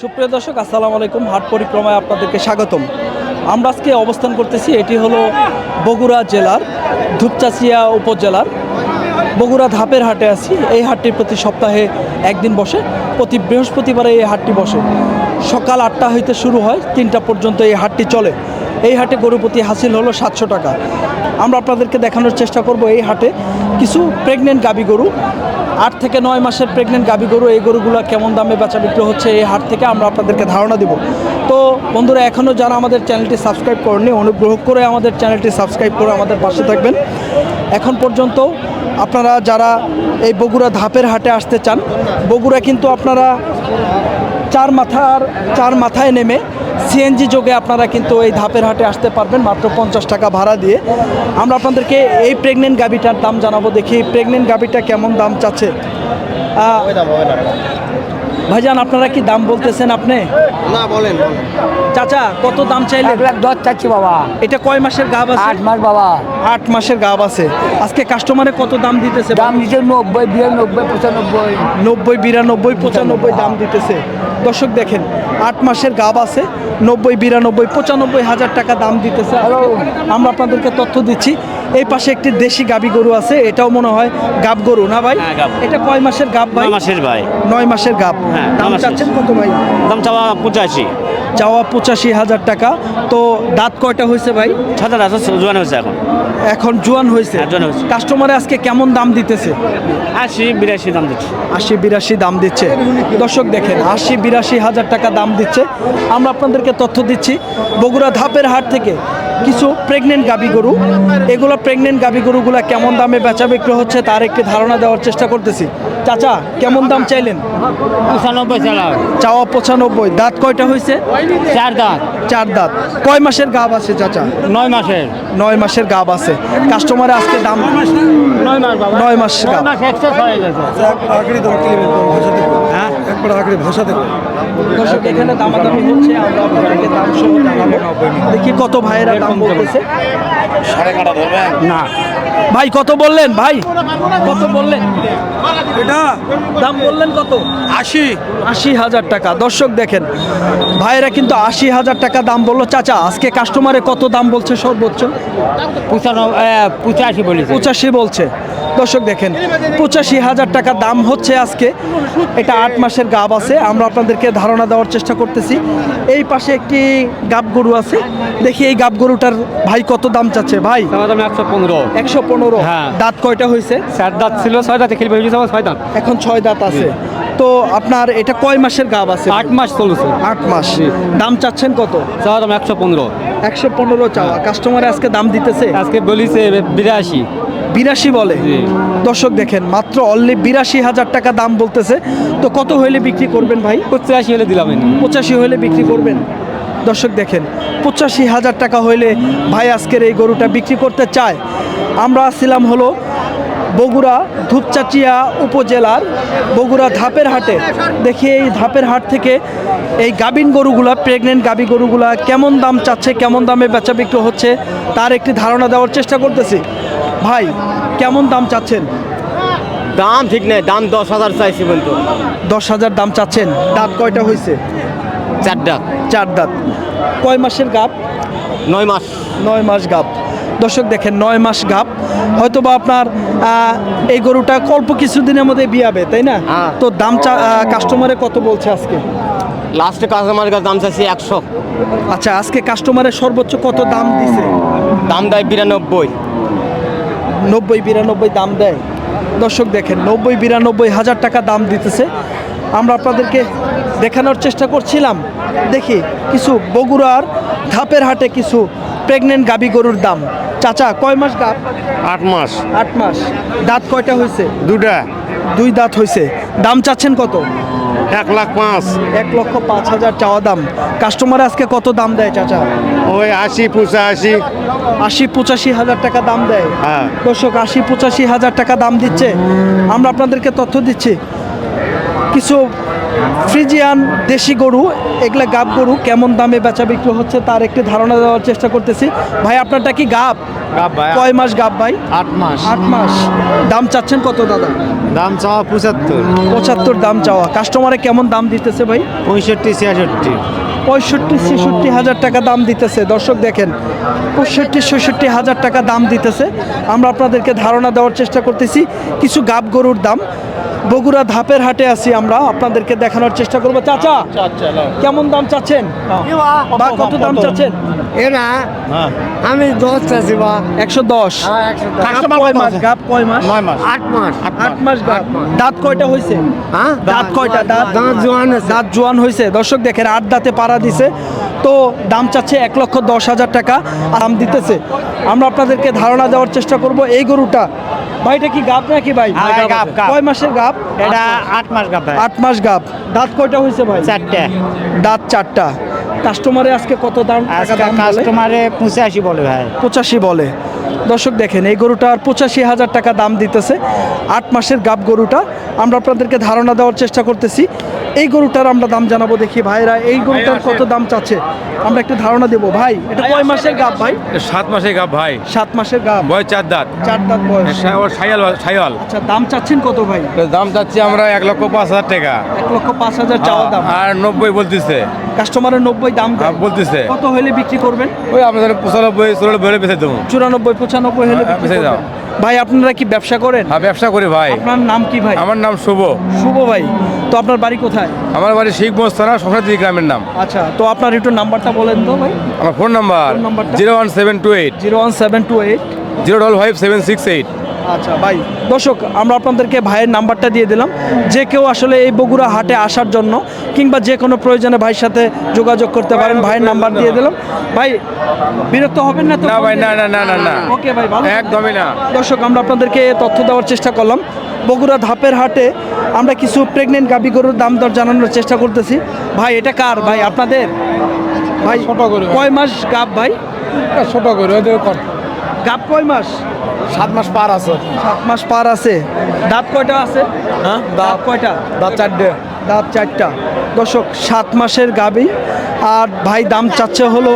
সুপ্রিয় দর্শক, আসসালামু আলাইকুম। হাট পরিক্রমায় আপনাদেরকে স্বাগতম। আমরা আজকে অবস্থান করতেছি, এটি হলো বগুড়া জেলার ধূপচাচিয়া উপজেলার বগুড়া ধাপের হাটে আছি। এই হাটটি প্রতি সপ্তাহে একদিন বসে, প্রতি বৃহস্পতিবারে এই হাটটি বসে। সকাল আটটা হইতে শুরু হয়, তিনটা পর্যন্ত এই হাটটি চলে। এই হাটে গরু প্রতি হাসিল হলো সাতশো টাকা। আমরা আপনাদেরকে দেখানোর চেষ্টা করব এই হাটে কিছু প্রেগনেন্ট গাবি গরু। আট থেকে নয় মাসের প্রেগনেন্ট গাভী গরু, এই গরুগুলো কেমন দামে বেচা বিক্রি হচ্ছে এই হাট থেকে আমরা আপনাদেরকে ধারণা দেব। তো বন্ধুরা এখনও যারা আমাদের চ্যানেলটি সাবস্ক্রাইব করেনি অনুগ্রহ করে আমাদের চ্যানেলটি সাবস্ক্রাইব করে আমাদের পাশে থাকবেন। এখন পর্যন্ত আপনারা যারা এই বগুড়া ধাপের হাটে আসতে চান, বগুড়া কিন্তু আপনারা চার মাথার চার মাথায় নেমে সিএনজি যোগে আপনারা কিন্তু এই ধাপের হাটে আসতে পারবেন মাত্র পঞ্চাশ টাকা ভাড়া দিয়ে। আমরা আপনাদেরকে এই প্রেগনেন্ট গাবিটার দাম জানাব দেখি প্রেগনেন্ট গাবিটা কেমন দাম চাচ্ছে। ভাইজান আপনারা কি দাম বলতেছেন আপনি? না বলেন চাচা কত দাম চাইলে এক লাখ দশ চাচ্ছি বাবা। এটা কয় মাসের গাব আছে? আট মাস বাবা। আট মাসের গাব আছে। আজকে কাস্টমারে কত দাম দিতেছে? দাম দিচ্ছে নব্বই বিরানব্বই পঁচানব্বই। নব্বই বিরানব্বই পঁচানব্বই দাম দিতেছে। দর্শক দেখেন আট মাসের গাব আছে নব্বই বিরানব্বই পঁচানব্বই হাজার টাকা দাম দিতেছে। আরও আমরা আপনাদেরকে তথ্য দিচ্ছি এই পাশে একটি দেশি গাবি গরু আছে এটাও মনে হয় গাব গরু না ভাই? হ্যাঁ, এটা কয় মাসের গাব ভাই? নয় মাসের ভাই। নয় মাসের গাব। হ্যাঁ, দাম চাচ্ছেন কত ভাই? দাম চাওয়া পঁচাশি। চাওয়া পঁচাশি হাজার টাকা। তো দাঁত কয়টা হয়েছে ভাই? জোয়ান হয়েছে এখন। এখন জোয়ান হয়েছে? হ্যাঁ, জোয়ান হয়েছে। কাস্টমারে আজকে কেমন দাম দিতেছে? আশি বিরাশি দাম দিচ্ছে। আশি বিরাশি দাম দিচ্ছে। দর্শক দেখেন আশি বিরাশি হাজার টাকা দাম দিচ্ছে। আমরা আপনাদেরকে তথ্য দিচ্ছি বগুড়া ধাপের হাট থেকে কিছু প্রেগনেন্ট গাবি গরু। এগুলো প্রেগনেন্ট গাবি গরুগুলো কেমন দামে বেচা বিক্রি হচ্ছে তার একটি ধারণা দেওয়ার চেষ্টা করতেছি। চাচা কেমন দাম চাইলেন? পঁচানব্বই চালাও। চাওয়া পঁচানব্বই। দাঁত কয়টা হয়েছে? চার দাঁত। চার দাঁত। কয় মাসের গাব আছে চাচা? নয় মাসের। নয় মাসের গাব আছে। কাস্টমারে আজকে দাম নয় মাস বাবা। নয় মাস গাব। মাস এক্সেস হয়ে গেছে। হ্যাঁ? দর্শক এখানে দামাদামি হচ্ছে আমরা আপনাদেরকে দাম সহ জানাব। দেখি কত ভাইয়েরা দাম বলতেছে। না। ভাই কত বললেন? ভাই কত বললেন? এটা দাম বললেন কত? আশি। আশি হাজার টাকা। দর্শক দেখেন ভাইয়েরা কিন্তু আশি হাজার টাকা দাম বলল। চাচা আজকে কাস্টমারে কত দাম বলছে সর্বোচ্চ? পঁচাশি বলেছে। পঁচাশি বলছে। দর্শক দেখেন পঁচাশি হাজার টাকা দাম হচ্ছে আজকে। এটা আট মাসের গাব আছে। আমরা আপনাদেরকে ধারণা দেওয়ার চেষ্টা করতেছি। এই পাশে একটি গাব গরু আছে। দেখি এই গাব গরুটার ভাই কত দাম চাচ্ছে? ভাই? দাম একশো পনেরো। একশো পনেরো। হ্যাঁ। দাঁত কয়টা হয়েছে? চার দাঁত ছিল ছয় দাঁতে খেলবে ছয় দাঁত। এখন ছয় দাঁত আছে। তো আপনার এটা কয় মাসের গাব আছে? আট মাস চলছে। আট মাস। দাম চাচ্ছেন কত? চাওয়া দাম একশো পনেরো। একশো পনেরো চাওয়া। কাস্টমার আজকে দাম দিতেছে? আজকে বলিছে বিরাশি। বিরাশি বলে? দর্শক দেখেন মাত্র অনলি বিরাশি হাজার টাকা দাম বলতেছে। তো কত হইলে বিক্রি করবেন ভাই? পঁচাশি হলে দিলাম পঁচাশি হইলে বিক্রি করবেন। দর্শক দেখেন পঁচাশি হাজার টাকা হইলে ভাই আজকের এই গরুটা বিক্রি করতে চায়। আমরা আসছিলাম হলো বগুড়া ধূপচাচিয়া উপজেলার বগুড়া ধাপের হাটে। দেখি এই ধাপের হাট থেকে এই গাবিন গরুগুলা প্রেগনেন্ট গাবি গরুগুলা কেমন দাম চাচ্ছে কেমন দামে বেচা বিক্রি হচ্ছে তার একটি ধারণা দেওয়ার চেষ্টা করতেছি। ভাই কেমন দাম চাচ্ছেন? দাম ঠিক নেই দাম দশ হাজার চাইছি বলতো দশ হাজার দাম চাচ্ছেন দাঁত কয়টা হয়েছে চার ডাক চার দাঁত। কয় মাসের গাব নয় মাস। নয় মাস গাব দর্শক দেখেন নয় মাস গাব হয়তো বা আপনার এই গরুটা অল্প কিছুদিনের মধ্যে বিয়াবে তাই না? হ্যাঁ। তো দাম চা কাস্টমারে কত বলছে আজকে? লাস্টে কাস্টমার কাছে দাম চাইছি একশো। আচ্ছা আজকে কাস্টমারের সর্বোচ্চ কত দাম দিছে? দাম দেয় বিরানব্বই। নব্বই বিরানব্বই দাম দেয়। দর্শক দেখেন নব্বই বিরানব্বই হাজার টাকা দাম দিতেছে। আমরা আপনাদেরকে দেখানোর চেষ্টা করছিলাম। দেখি কিছু বগুড়ার ধাপের হাটে কিছু প্রেগনেন্ট গাবি গরুর দাম। চাচা কয় মাস গাব? আট মাস। আট মাস। দাঁত কয়টা হয়েছে? দুটা দুই দাঁত হয়েছে। দাম চাচ্ছেন কত? এক লাখ পাঁচ। এক লক্ষ পাঁচ হাজার চাওয়া দাম। কাস্টমার আজকে কত দাম দেয় চাচা? ওই আশি পঁচাশি। আশি পঁচাশি হাজার টাকা দাম দেয়। হ্যাঁ। দর্শক আশি পঁচাশি হাজার টাকা দাম দিচ্ছে। আমরা আপনাদেরকে তথ্য দিচ্ছি। কিছু ফ্রিজিয়ান দেশি গরু এগুলা গাব গরু কেমন দামে বেচা বিক্রি হচ্ছে তার একটি ধারণা দেওয়ার চেষ্টা করতেছি। ভাই আপনারটা কি গাব? গাব ভাই কয় মাস গাব ভাই? আট মাস। আট মাস। দাম চাচ্ছেন কত দাদা? দাম চাওয়া পঁচাত্তর। পঁচাত্তর দাম চাওয়া। কাস্টমারে কেমন দাম দিতেছে ভাই? পঁয়ষট্টি ছিয়াষট্টি। পঁয়ষট্টি ছেষট্টি হাজার টাকা দাম দিতেছে। দর্শক দেখেন পঁয়ষট্টি ছেষট্টি হাজার টাকা দাম দিতেছে। আমরা আপনাদেরকে ধারণা দেওয়ার চেষ্টা করতেছি কিছু গাব গরুর দাম। বগুড়া ধাপের হাটে আছি আমরা। আপনাদেরকে দেখানোর চেষ্টা করব। চাচা কেমন দাম চাচ্ছেন? বা কত দাম চাচ্ছেন? এরা আমি দশ চাষি বা। একশো দশ। কয় মাস গাব কয় মাস? নয় মাস। আট মাস। আট মাস। গাব দাঁত কয়টা হয়েছে হ্যাঁ? দাঁত কয়টা? দাঁত দাঁত জোয়ান দাঁত জোয়ান হয়েছে দর্শক দেখেন আট দাঁতে পাড়া দিছে। তো দাম চাচ্ছে এক লক্ষ দশ হাজার টাকা। দাম দিতেছে। আমরা আপনাদেরকে ধারণা দেওয়ার চেষ্টা করব। এই গরুটা ভাই এটা কি গাব নাকি ভাই? হ্যাঁ, গাব, গাব। কয় মাসের গাব? এটা আট মাস গাপ ভাই। আট মাস গাব। দাঁত কয়টা হয়েছে ভাই? চারটা। দাঁত চারটা। কাস্টমারে আজকে কত দাম টাকা আজকে দাম কাস্টমারে পঁচাশি বলে ভাই। পঁচাশি বলে। দর্শক দেখেন এই গরুটার পঁচাশি হাজার টাকা দাম দিতেছে। আট মাসের গাব গরুটা। আমরা আপনাদেরকে ধারণা দেওয়ার চেষ্টা করতেছি। এই গরুটার আমরা দাম জানাব দেখি ভাইরা এই গরুটার কত দাম চাচ্ছে? আমরা একটা ধারণা দেবো। ভাই এটা কয় মাসের গাব ভাই? সাত মাসের গাব ভাই। সাত মাসের গাব। বয়স চার দাঁত। চার দাঁত বয়স। সায়াল সায়াল আচ্ছা দাম চাচ্ছেন কত ভাই? দাম চাচ্ছি আমরা এক লক্ষ পাঁচ হাজার টাকা। এক লক্ষ পাঁচ হাজার চাওয়া দাম। আর নব্বই বলতেছে। কাস্টমারের নব্বই দাম হ্যাঁ, বলতেছে। কত হলে বিক্রি করবেন? ওই আপনাদের পঁচানব্বই চুরানব্বই হলে বেঁচে দেবো। চুরানব্বই পঁচানব্বই হলে হ্যাঁ, বেঁচে দাও। ভাই আপনারা কি ব্যবসা করেন? হ্যাঁ ব্যবসা করি ভাই। আপনার নাম কি ভাই? আমার নাম শুভ। শুভ ভাই। তো আপনার বাড়ি কোথায়? আমার বাড়ি শিখ মোস্তানা সংসারী গ্রামের নাম। আচ্ছা তো আপনার একটু নাম্বারটা বলেন তো ভাই। আমার phone number zero one seven two eight. Zero one seven two eight. Zero double five seven six eight. আচ্ছা ভাই দর্শক আমরা আপনাদেরকে ভাইয়ের নাম্বারটা দিয়ে দিলাম। যে কেউ আসলে এই বগুড়া হাটে আসার জন্য কিংবা যে কোনো প্রয়োজনে ভাইয়ের সাথে যোগাযোগ করতে পারেন ভাইয়ের নাম্বার দিয়ে দিলাম। ভাই বিরক্ত হবেন না তো? না ভাই না না না না না। ওকে ভাই ভালো একদমই না। দর্শক আমরা আপনাদেরকে তথ্য দেওয়ার চেষ্টা করলাম। বগুড়া ধাপের হাটে আমরা কিছু প্রেগনেন্ট গাবি গরুর দাম দর জানানোর চেষ্টা করতেছি। ভাই এটা কার? ভাই আপনাদের? ভাই ছোট গরু। কয় মাস গাব ভাই? ছোট করে। গাব কয় মাস? সাত মাস পার আছে। সাত মাস পার আছে। দাঁত কয়টা আছে? হ্যাঁ দাঁত কয়টা? দাঁত চারটে। দাঁত চারটা। দর্শক সাত মাসের গাবি। আর ভাই দাম চাচ্ছে হলো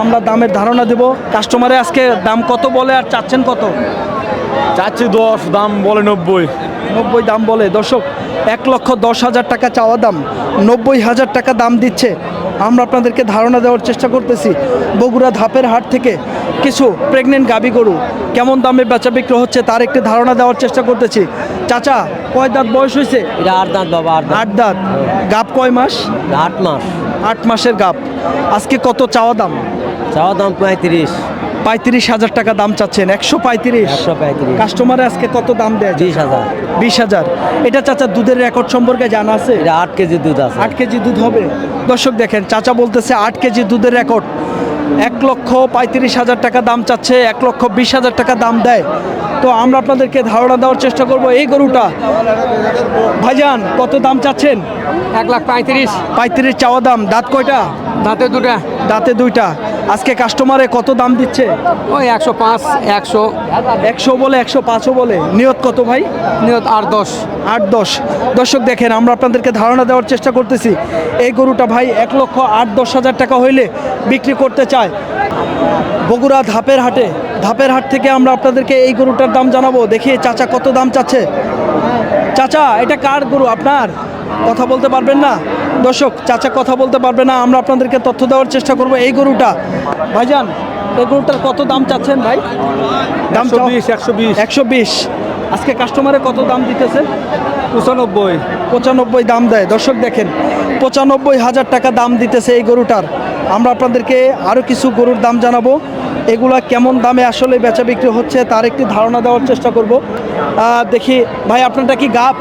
আমরা দামের ধারণা দেব। কাস্টমারে আজকে দাম কত বলে আর চাচ্ছেন কত? চাচ্ছি দশ দাম বলে নব্বই। নব্বই দাম বলে। দর্শক এক লক্ষ দশ হাজার টাকা চাওয়া দাম। নব্বই হাজার টাকা দাম দিচ্ছে। আমরা আপনাদেরকে ধারণা দেওয়ার চেষ্টা করতেছি বগুড়া ধাপের হাট থেকে কিছু প্রেগনেন্ট গাবি গরু কেমন দামে বেচা বিক্রি হচ্ছে তার একটি ধারণা দেওয়ার চেষ্টা করতেছি। চাচা কয় দাঁত বয়স হয়েছে? এটা আট দাঁত বাবা আট আট দাঁত। গাপ কয় মাস? আট মাস। আট মাসের গাপ আজকে কত চাওয়া দাম? চাওয়া দাম পঁয়ত্রিশ পঁয়ত্রিশ হাজার টাকা দাম চাচ্ছেন। একশো পঁয়ত্রিশ। কাস্টমারে আজকে কত দাম দেয়? বিশ হাজার। বিশ হাজার। এটা চাচা দুধের রেকর্ড সম্পর্কে জানা আছে? এটা আট কেজি দুধ আছে। আট কেজি দুধ হবে। দর্শক দেখেন চাচা বলতেছে আট কেজি দুধের রেকর্ড এক লক্ষ পঁয়ত্রিশ হাজার টাকা দাম চাচ্ছে এক লক্ষ বিশ হাজার টাকা দাম দেয়। তো আমরা আপনাদেরকে ধারণা দেওয়ার চেষ্টা করব এই গরুটা। ভাইজান কত দাম চাচ্ছেন? এক লাখ পঁয়ত্রিশ। পঁয়ত্রিশ চাওয়া দাম। দাঁত কয়টা? দাঁতে দুটা। দাঁতে দুইটা। আজকে কাস্টমারে কত দাম দিচ্ছে? ওই একশো পাঁচ একশো। একশো বলে একশো পাঁচও বলে। নিয়ত কত ভাই? নিয়ত আট দশ। আট দশ। দর্শক দেখেন আমরা আপনাদেরকে ধারণা দেওয়ার চেষ্টা করতেছি। এই গরুটা ভাই এক লক্ষ আট দশ হাজার টাকা হইলে বিক্রি করতে চায়। বগুড়া ধাপের হাটে ধাপের হাট থেকে আমরা আপনাদেরকে এই গরুটার দাম জানাব। দেখি চাচা কত দাম চাচ্ছে? চাচা এটা কার গরু আপনার? কথা বলতে পারবেন না? দর্শক চাচা কথা বলতে পারবে না আমরা আপনাদেরকে তথ্য দেওয়ার চেষ্টা করব। এই গরুটা ভাইজান এই গরুটার কত দাম চাচ্ছেন ভাই? দাম একশো বিশ একশো বিশ। একশো বিশ। আজকে কাস্টমারে কত দাম দিতেছে? পঁচানব্বই। পঁচানব্বই দাম দেয়। দর্শক দেখেন পঁচানব্বই হাজার টাকা দাম দিতেছে এই গরুটার। আমরা আপনাদেরকে আরও কিছু গরুর দাম জানাব। এগুলা কেমন দামে আসলে বেচা বিক্রি হচ্ছে তার একটি ধারণা দেওয়ার চেষ্টা করব। দেখি ভাই আপনারটা কি গাপ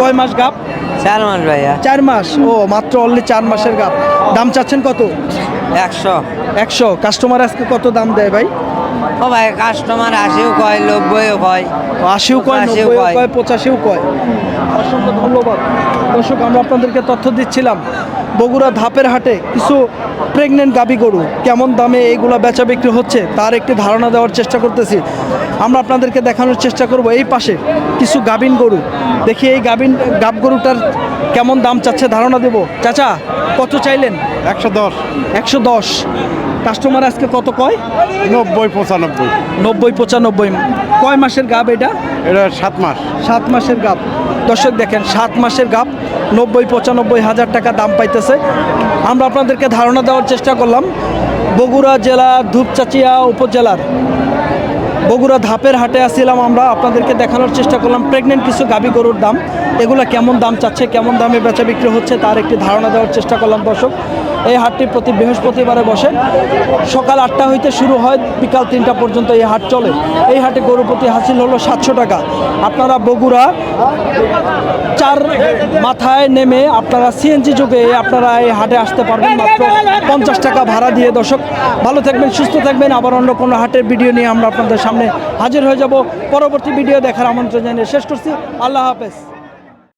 কয় মাস গাপ চার মাস ভাইয়া। চার মাস? ও মাত্র অনলি চার মাসের গাপ দাম চাচ্ছেন কত? একশো। একশো। কাস্টমার আজকে কত দাম দেয় ভাই? ও ভাই কাস্টমার আশিও কয় নব্বইও কয়। আশিও কয় নব্বইও কয়। কয় পঁচাশিও কয়। অসংখ্য ধন্যবাদ। দর্শক আমরা আপনাদেরকে তথ্য দিচ্ছিলাম। বগুড়া ধাপের হাটে কিছু প্রেগনেন্ট গাবি গরু কেমন দামে এইগুলো বেচা বিক্রি হচ্ছে তার একটি ধারণা দেওয়ার চেষ্টা করতেছি। আমরা আপনাদেরকে দেখানোর চেষ্টা করব এই পাশে কিছু গাবিন গরু। দেখি এই গাবিন গাব গরুটার কেমন দাম চাচ্ছে ধারণা দেব। চাচা কত চাইলেন? একশো দশ। একশো দশ। কাস্টমার আজকে কত কয়? নব্বই পঁচানব্বই। নব্বই পঁচানব্বই। কয় মাসের গাব এটা? এটা সাত মাস। সাত মাসের গাপ দর্শক দেখেন সাত মাসের গাপ নব্বই পঁচানব্বই হাজার টাকা দাম পাইতেছে। আমরা আপনাদেরকে ধারণা দেওয়ার চেষ্টা করলাম বগুড়া জেলার ধূপচাচিয়া উপজেলার বগুড়া ধাপের হাটে আসছিলাম আমরা। আপনাদেরকে দেখানোর চেষ্টা করলাম। প্রেগনেন্ট কিছু গাবি গরুর দাম। এগুলো কেমন দাম চাচ্ছে, কেমন দামে বেচা বিক্রি হচ্ছে, তার একটি ধারণা দেওয়ার চেষ্টা করলাম দর্শক। এই হাটটি প্রতি বৃহস্পতিবারে বসে। সকাল আটটা হইতে শুরু হয়, বিকাল তিনটা পর্যন্ত এই হাট চলে। এই হাটে গরু প্রতি হাসিল হলো সাতশো টাকা। আপনারা বগুড়া চার মাথায় নেমে আপনারা সিএনজি যুগে আপনারা এই হাটে আসতে পারবেন মাত্র পঞ্চাশ টাকা ভাড়া দিয়ে দর্শক। ভালো থাকবেন, সুস্থ থাকবেন। আবার অন্য কোনো হাটের ভিডিও নিয়ে আমরা আপনাদের সামনে হাজির হয়ে যাব। পরবর্তী ভিডিও দেখার আমন্ত্রণ জানিয়ে শেষ করছি। আল্লাহ হাফেজ।